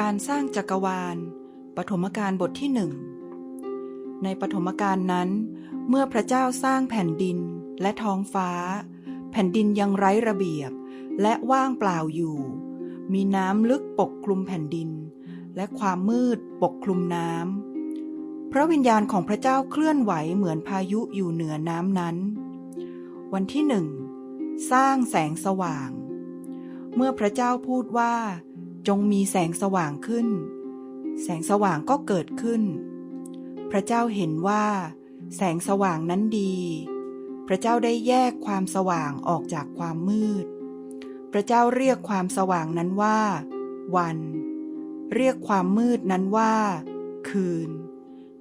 การสร้างจักรวาล ปฐมกาลบทที่หนึ่ง ในปฐมกาลนั้น เมื่อพระเจ้าสร้างแผ่นดินและท้องฟ้า แผ่นดินยังไร้ระเบียบและว่างเปล่าอยู่ มีน้ำลึกปกคลุมแผ่นดิน และความมืดปกคลุมน้ำ พระวิญญาณของพระเจ้าเคลื่อนไหวเหมือนพายุอยู่เหนือน้ำนั้น วันที่หนึ่ง สร้างแสงสว่าง เมื่อพระเจ้าพูดว่า จงมีแสงสว่างขึ้น แสงสว่างก็เกิดขึ้น พระเจ้าเห็นว่า แสงสว่างนั้นดี พระเจ้าได้แยกความสว่างออกจากความมืด พระเจ้าเรียกความสว่างนั้นว่า วัน เรียกความมืดนั้นว่า คืน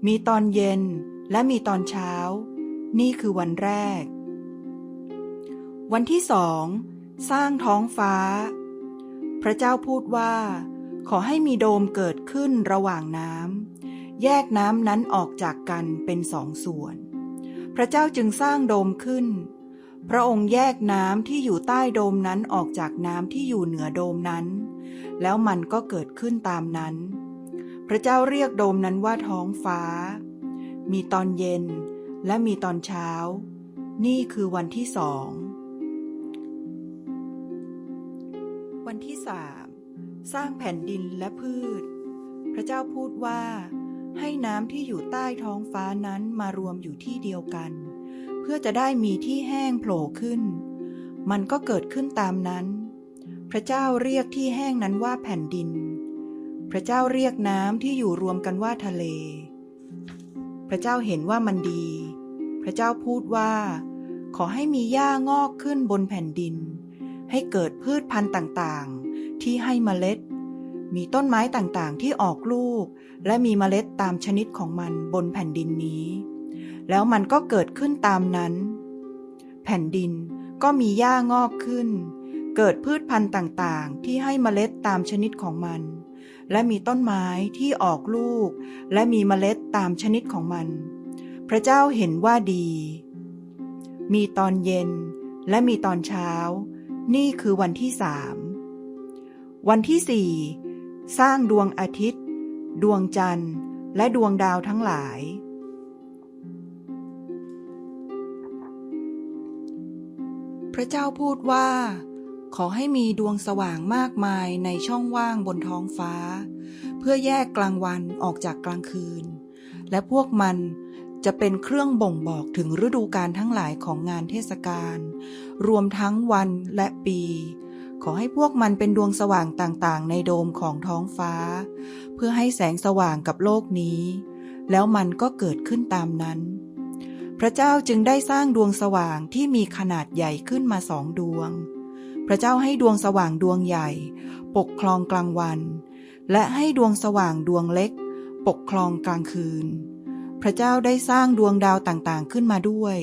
มีตอนเย็นและมีตอนเช้า นี่คือวันแรก วันที่สอง สร้างท้องฟ้า พระเจ้าพูดว่า ขอให้มีโดมเกิดขึ้นระหว่างน้ำแยกน้ำนั้นออกจากกันเป็นสองส่วน พระเจ้าจึงสร้างโดมขึ้น พระองค์แยกน้ำที่อยู่ใต้โดมนั้นออกจากน้ำที่อยู่เหนือโดมนั้น แล้วมันก็เกิดขึ้นตามนั้น พระเจ้าเรียกโดมนั้นว่าท้องฟ้า มีตอนเย็นและมีตอนเช้า นี่คือวันที่สอง วันที่สามสร้างแผ่นดินและพืช พระเจ้าพูดว่า ให้น้ำที่อยู่ใต้ท้องฟ้านั้นมารวมอยู่ที่เดียวกัน เพื่อจะได้มีที่แห้งโผล่ขึ้น มันก็เกิดขึ้นตามนั้น พระเจ้าเรียกที่แห้งนั้นว่าแผ่นดิน พระเจ้าเรียกน้ำที่อยู่รวมกันว่าทะเล พระเจ้าเห็นว่ามันดี พระเจ้าพูดว่า ขอให้มีหญ้างอกขึ้นบนแผ่นดิน ให้เกิดพืชพันธุ์ต่างๆ ที่ให้เมล็ด มีต้นไม้ต่างๆ ที่ออกลูก และมีเมล็ดตามชนิดของมันบนแผ่นดินนี้ แล้วมันก็เกิดขึ้นตามนั้น แผ่นดินก็มีหญ้างอกขึ้น เกิดพืชพันธุ์ต่างๆ ที่ให้เมล็ดตามชนิดของมัน และมีต้นไม้ที่ออกลูก และมีเมล็ดตามชนิดของมัน พระเจ้าเห็นว่าดี มีตอนเย็นและมีตอนเช้า นี่คือวันที่สามวันที่สี่สร้างดวงอาทิตย์ ดวงจันทร์ และดวงดาวทั้งหลาย พระเจ้าพูดว่า ขอให้มีดวงสว่างมากมายในช่องว่างบนท้องฟ้า เพื่อแยกกลางวันออกจากกลางคืน และพวกมัน จะเป็นเครื่องบ่งบอกถึงฤดูกาลทั้งหลายของงานเทศกาล รวมทั้งวันและปี ขอให้พวกมันเป็นดวงสว่างต่างๆ ในโดมของท้องฟ้า เพื่อให้แสงสว่างกับโลกนี้ แล้วมันก็เกิดขึ้นตามนั้น พระเจ้าจึงได้สร้างดวงสว่างที่มีขนาดใหญ่ขึ้นมาสองดวง พระเจ้าให้ดวงสว่างดวงใหญ่ ปกครองกลางวัน และให้ดวงสว่างดวงเล็ก ปกครองกลางคืน พระเจ้าได้สร้างดวงดาวต่างๆขึ้นมาด้วย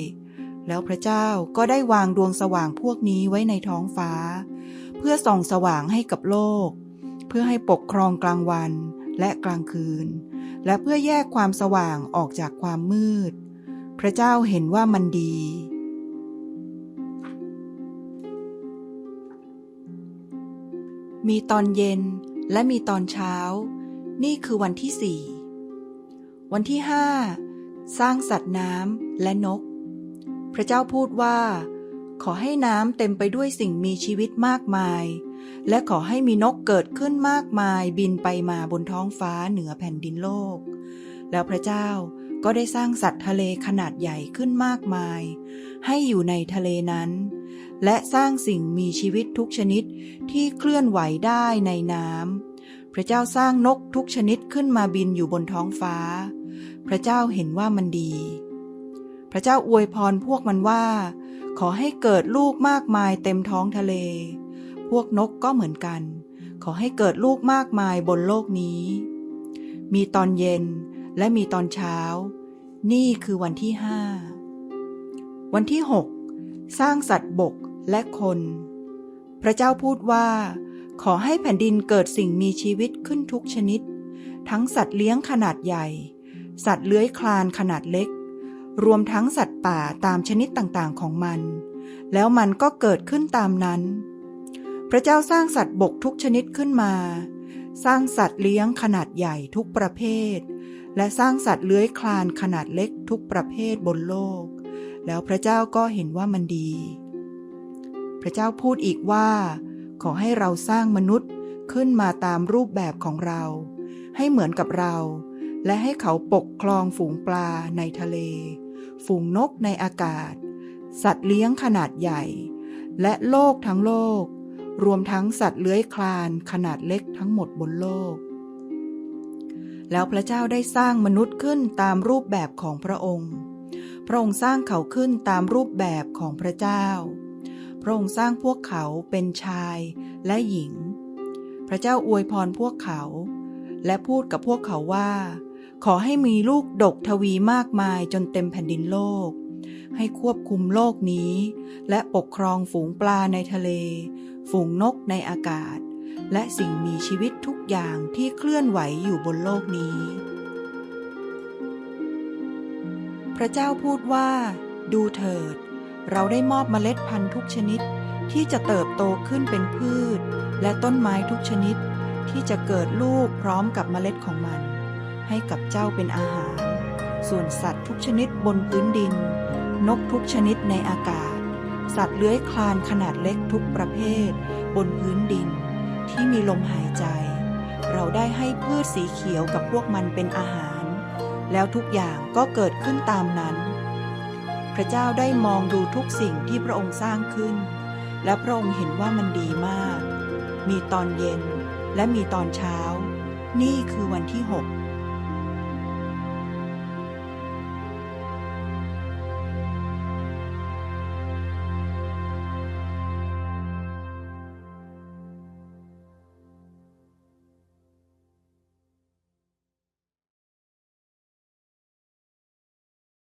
แล้วพระเจ้าก็ได้วางดวงสว่างพวกนี้ไว้ในท้องฟ้า เพื่อส่องสว่างให้กับโลก เพื่อให้ปกครองกลางวันและกลางคืน และเพื่อแยกความสว่างออกจากความมืด พระเจ้าเห็นว่ามันดี มีตอนเย็นและมีตอนเช้า นี่คือวันที่สี่ วันที่ห้าสร้างสัตว์น้ำและนก พระเจ้าพูดว่า ขอให้น้ำเต็มไปด้วยสิ่งมีชีวิตมากมาย และขอให้มีนกเกิดขึ้นมากมายบินไปมาบนท้องฟ้าเหนือแผ่นดินโลก แล้วพระเจ้าก็ได้สร้างสัตว์ทะเลขนาดใหญ่ขึ้นมากมาย ให้อยู่ในทะเลนั้น และสร้างสิ่งมีชีวิตทุกชนิดที่เคลื่อนไหวได้ในน้ำพระเจ้าสร้างนกทุกชนิดขึ้นมาบินอยู่บนท้องฟ้า พระเจ้าเห็นว่ามันดี พระเจ้าอวยพรพวกมันว่า ขอให้เกิดลูกมากมายเต็มท้องทะเล พวกนกก็เหมือนกัน ขอให้เกิดลูกมากมายบนโลกนี้ มีตอนเย็นและมีตอนเช้า นี่คือวันที่ห้า วันที่หกสร้างสัตว์บกและคน พระเจ้าพูดว่า ขอให้แผ่นดินเกิดสิ่งมีชีวิตขึ้นทุกชนิด ทั้งสัตว์เลี้ยงขนาดใหญ่ สัตว์เลื้อยคลานขนาดเล็ก รวมทั้งสัตว์ป่าตามชนิดต่างๆของมัน แล้วมันก็เกิดขึ้นตามนั้น พระเจ้าสร้างสัตว์บกทุกชนิดขึ้นมา สร้างสัตว์เลี้ยงขนาดใหญ่ทุกประเภท และสร้างสัตว์เลื้อยคลานขนาดเล็กทุกประเภทบนโลก แล้วพระเจ้าก็เห็นว่ามันดี พระเจ้าพูดอีกว่า ขอให้เราสร้างมนุษย์ขึ้นมาตามรูปแบบของเรา ให้เหมือนกับเรา และให้เขาปกครองฝูงปลาในทะเล ฝูงนกในอากาศ สัตว์เลี้ยงขนาดใหญ่ และโลกทั้งโลก รวมทั้งสัตว์เลื้อยคลานขนาดเล็กทั้งหมดบนโลก แล้วพระเจ้าได้สร้างมนุษย์ขึ้นตามรูปแบบของพระองค์ พระองค์สร้างเขาขึ้นตามรูปแบบของพระเจ้า พระองค์สร้างพวกเขาเป็นชายและหญิง พระเจ้าอวยพรพวกเขา และพูดกับพวกเขาว่า ขอให้มีลูกดกทวีมากมายจนเต็มแผ่นดินโลก ให้ควบคุมโลกนี้ และปกครองฝูงปลาในทะเล ฝูงนกในอากาศ และสิ่งมีชีวิตทุกอย่างที่เคลื่อนไหวอยู่บนโลกนี้ พระเจ้าพูดว่า ดูเถิด เราได้มอบเมล็ดพันธุ์ทุกชนิดที่จะเติบโตขึ้นเป็นพืช และต้นไม้ทุกชนิดที่จะเกิดลูกพร้อมกับเมล็ดของมัน ให้กับเจ้าเป็นอาหาร ส่วนสัตว์ทุกชนิดบนพื้นดิน นกทุกชนิดในอากาศ สัตว์เลื้อยคลานขนาดเล็กทุกประเภท บนพื้นดิน ที่มีลมหายใจ เราได้ให้พืชสีเขียวกับพวกมันเป็นอาหาร แล้วทุกอย่างก็เกิดขึ้นตามนั้น พระเจ้าได้มองดูทุกสิ่งที่พระองค์สร้างขึ้น และพระองค์เห็นว่ามันดีมาก มีตอนเย็นและมีตอนเช้า นี่คือวันที่หก